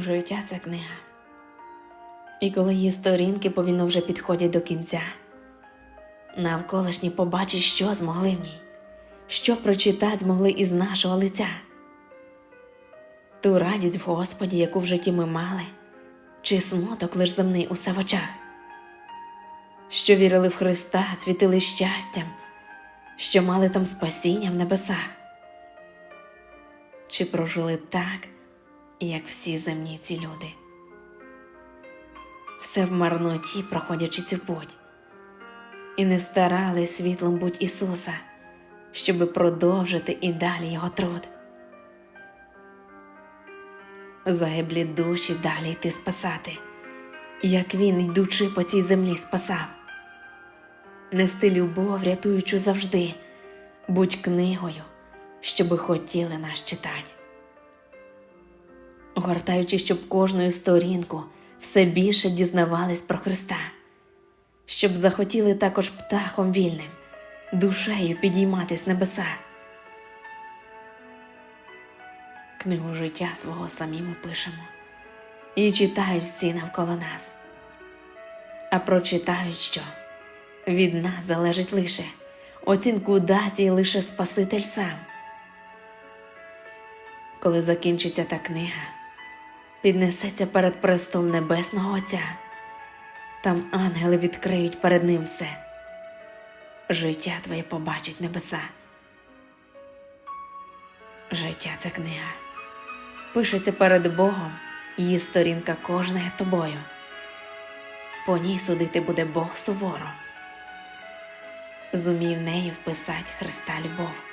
Життя це книга. І коли її сторінки повільно вже підходять до кінця, навколишні побачать, що змогли в ній, що прочитати змогли із нашого лиця. Ту радість в Господі, яку в житті ми мали, чи смуток лиш земний усе в очах, що вірили в Христа, світили щастям, що мали там спасіння в небесах, чи прожили так, як всі земні ці люди. Все в марноті, проходячи цю путь, і не старались світлом будь Ісуса, щоби продовжити і далі Його труд. Загиблі душі далі йти спасати, як він, йдучи по цій землі, спасав. Нести любов, рятуючу завжди, будь книгою, щоби хотіли нас читать. Гортаючи, щоб кожною сторінку все більше дізнавались про Христа, щоб захотіли також птахом вільним, душею підійматись небеса. Книгу життя свого самі ми пишемо і читають всі навколо нас. А прочитають, що від нас залежить лише оцінку дасть їй лише Спаситель сам. Коли закінчиться та книга, піднесеться перед престол Небесного Отця, там ангели відкриють перед ним все. Життя твоє побачить небеса. Життя це книга. Пишеться перед Богом, її сторінка кожна є тобою. По ній судити буде Бог суворо. Зумів неї вписать Христа любов.